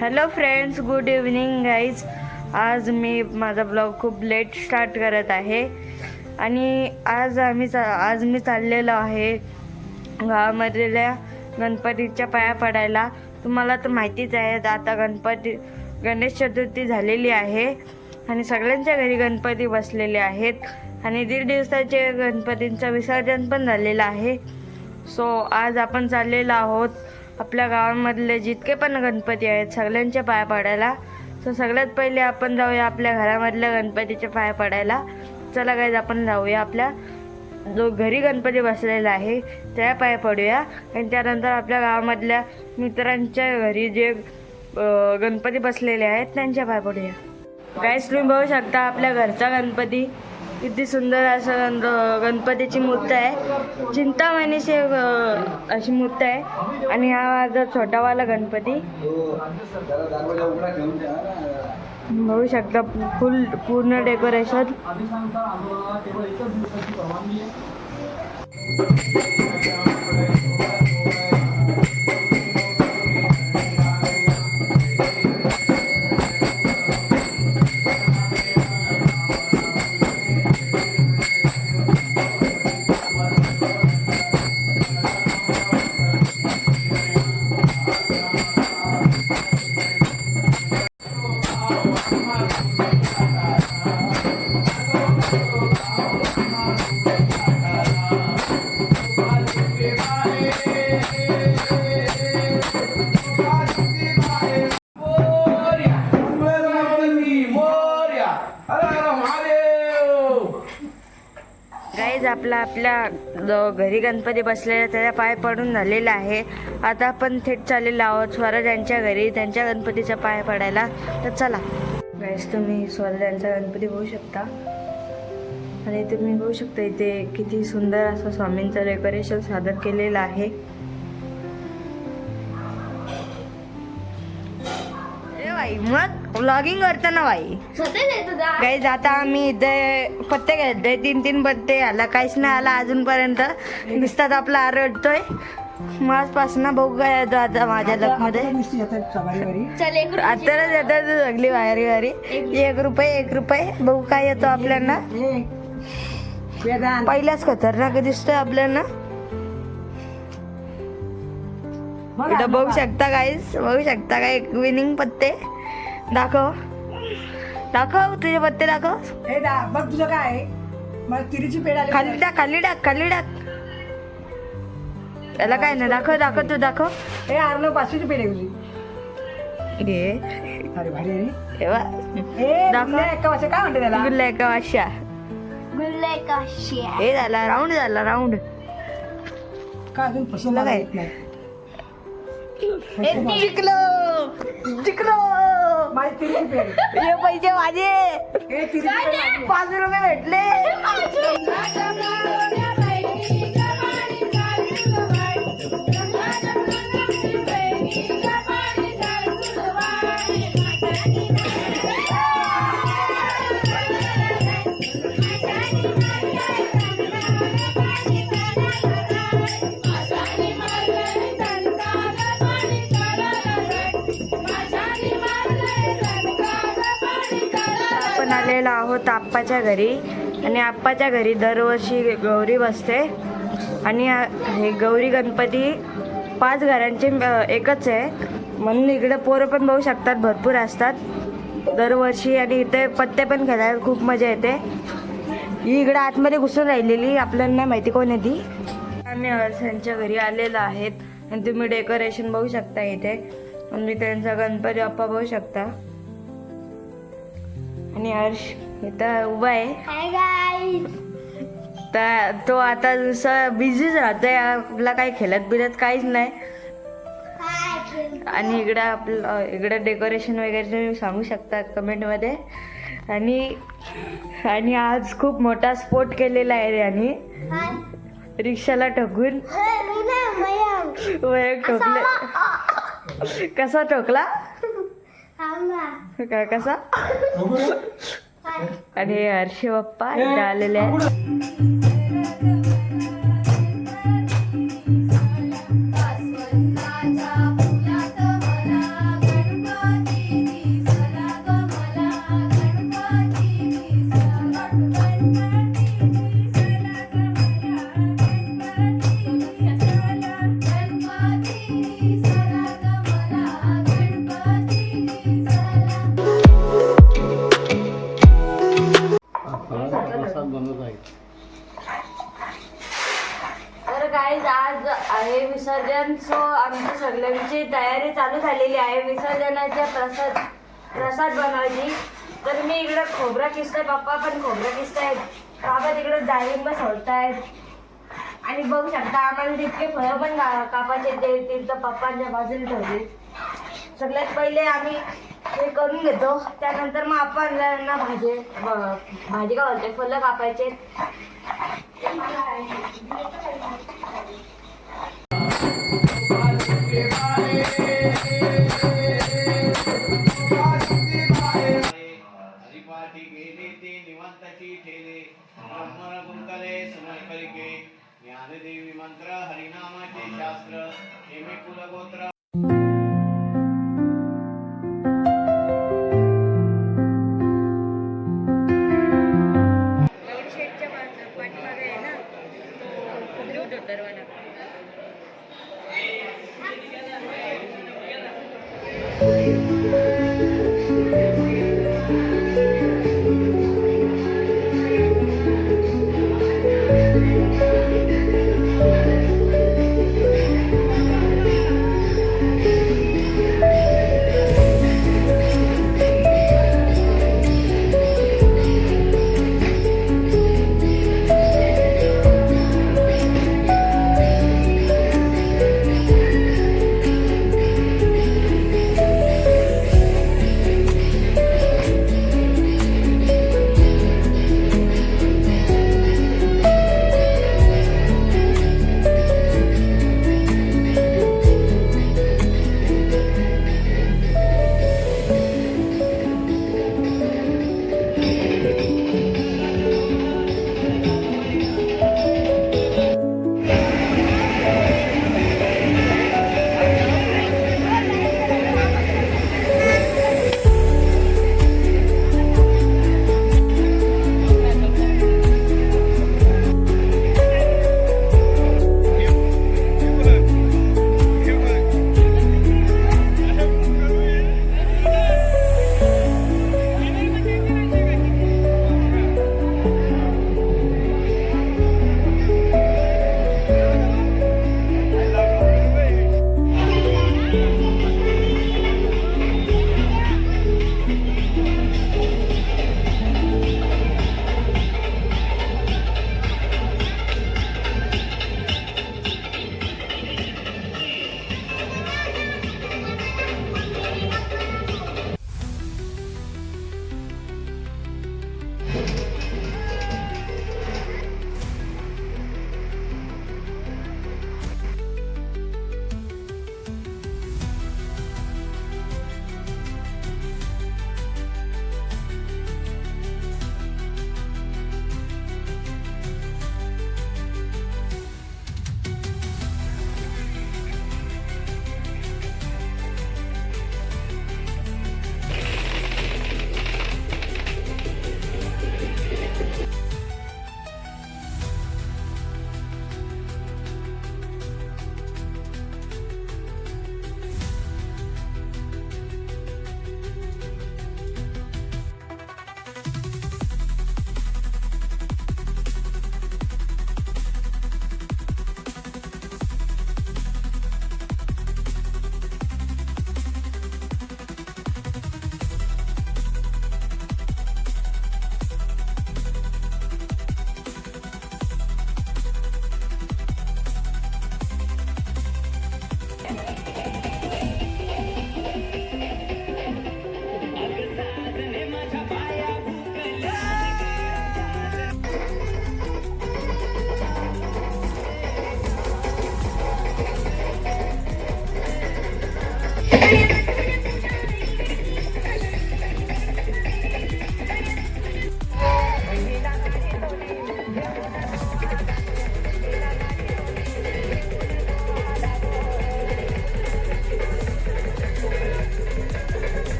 Hello friends good evening guys आज मी माझा ब्लॉग खूप लेट स्टार्ट करत आहे. आणि आज आम्ही चा आज मी चाललेलो आहे गावामधल्या गणपतीच्या पाया पडायला. तुम्हाला तर माहितीच आहे आता गणपती गणेश चतुर्थी झालेली आहे. आणि सगळ्यांच्या घरी गणपती बसलेले आहेत. आणि दीड दिवसाचे गणपतींचं विसर्जन पण झालेलं आहे. सो आज आपण चाललेलो आहोत आपल्या गावामधले जितके पण गणपती आहेत सगळ्यांच्या पाया पडायला. सो सगळ्यात पहिले आपण जाऊया आपल्या घरामधल्या गणपतीच्या पाया पडायला. चला गाईज आपण जाऊया आपल्या जो घरी गणपती बसलेला आहे त्या पाया पडूया. आणि त्यानंतर आपल्या गावामधल्या मित्रांच्या घरी जे गणपती बसलेले आहेत त्यांच्या पाया पडूया. गाईज तुम्ही बघू शकता आपल्या घरचा गणपती. किती सुंदर असं गण- गणपतीची मूर्त आहे. चिंतामणीची अशी मूर्त आहे. आणि हा माझा छोटावाला गणपती. बघू शकता फुल पूर्ण डेकोरेशन. गाईज आपला आपल्या घरी गणपती बसलेला त्याचा पाय पडून झालेला आहे. आता आपण थेट चाललेलो आहोत स्वराज यांच्या घरी त्यांच्या गणपतीचा पाय पडायला. तर चला. गाईज तुम्ही स्वराजांचा गणपती बघू शकता. आणि तुम्ही बघू शकता इथे किती सुंदर असं स्वामींचं डेकोरेशन सादर केलेलं आहे. मग? व्लॉगिंग करताना बाई. गाईज आता आम्ही इथे पत्ते घेतोय तीन तीन पत्ते आला काहीच नाही आला अजूनपर्यंत. नुसतात आपला आरडतोय माझपासून बघू काय येतो आता माझ्या लग्नमध्ये. आताच येतात सगळी वायरी वारी एक रुपये. एक रुपये बघू काय येतो आपल्याला. पहिलाच खतरनाक दिसतोय आपल्याला. बघू शकता गाईज बघू शकता काय विनिंग पत्ते. दाखव. दाखव तुझे पत्ते दाखव. हे दा बघ तुझं काय आहे? मला तिरीची पेड आली खाली टाक खाली टाक खाली टाक. त्याला काय ना दाखव दाखव तू दाखव. हे आरलो पाचशेची पेड आहे तुझी. घे अरे भारी आहे रे. तेव्हा हे दाखव. गुल्ल्या एका वाजता काय म्हणते त्याला? गुल्ला एका वाशा. हे झाला राऊंड झाला राऊंड का अजून पैसे तुला काय? येत नाही. जिंकलो. जिंकलो. माझी. हे पैसे माझे हे. पाच रुपये भेटले आप्पाच्या घरी. आणि आप्पाच्या घरी दरवर्षी गौरी बसते. आणि हे गौरी गणपती पाच घरांचे एकच आहे. म्हणून इकडे पोरं पण बघू शकतात भरपूर असतात. दरवर्षी आणि इथे पत्ते पण खेळायला खूप मजा येते. ही इकडे आतमध्ये घुसून राहिलेली आपल्याला नाही माहिती कोण आहे ती. आम्ही हर्षांच्या घरी आलेलो आहेत. आणि तुम्ही डेकोरेशन बघू शकता इथे. आणि त्यांचा गणपती बाप्पा बघू शकता. आणि हर्ष इथं उभा आहे. तर तो आता नुसतं बिझीच राहतोय. आपला काही खेळत बिलत काहीच नाही. आणि इकडं आपलं इकडं डेकोरेशन वगैरे तुम्ही सांगू शकता कमेंटमध्ये आणि आणि आज खूप मोठा स्पोर्ट केलेला आहे यांनी रिक्षाला ठोकून. वैयक ठोकले. कसा ठोकला? का कसा? आणि हर्षे बाप्पा इथं आलेले आहेत. झालेली आहे. विसर्जनाच्या प्रसाद प्रसाद बनवायची. तर मी इकडं खोबरा किसतोय पप्पा पण खोबरा किसतायत. बाबा तिकडं डाळिंब सोडतायत. आणि बघू शकता आम्हाला तितके फळं पण का- कापायचे ते तिथं पप्पांच्या बाजूला ठेवले सगळ्यात पहिले आम्ही हे करून घेतो. त्यानंतर मग आपण ना भाजी भाजी का बोलते फुलं कापायचे. हरिपाठी pero bueno.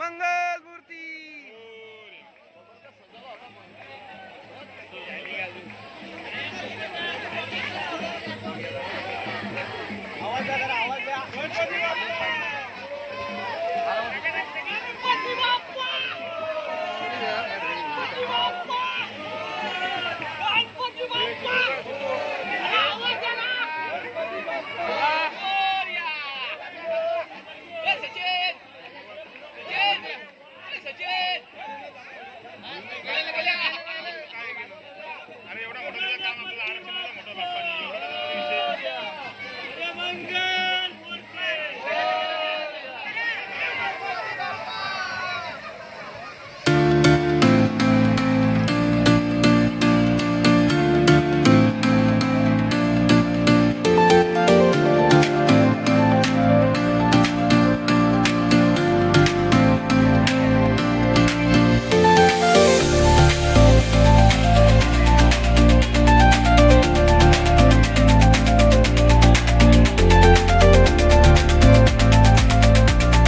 मंगल मूर्ति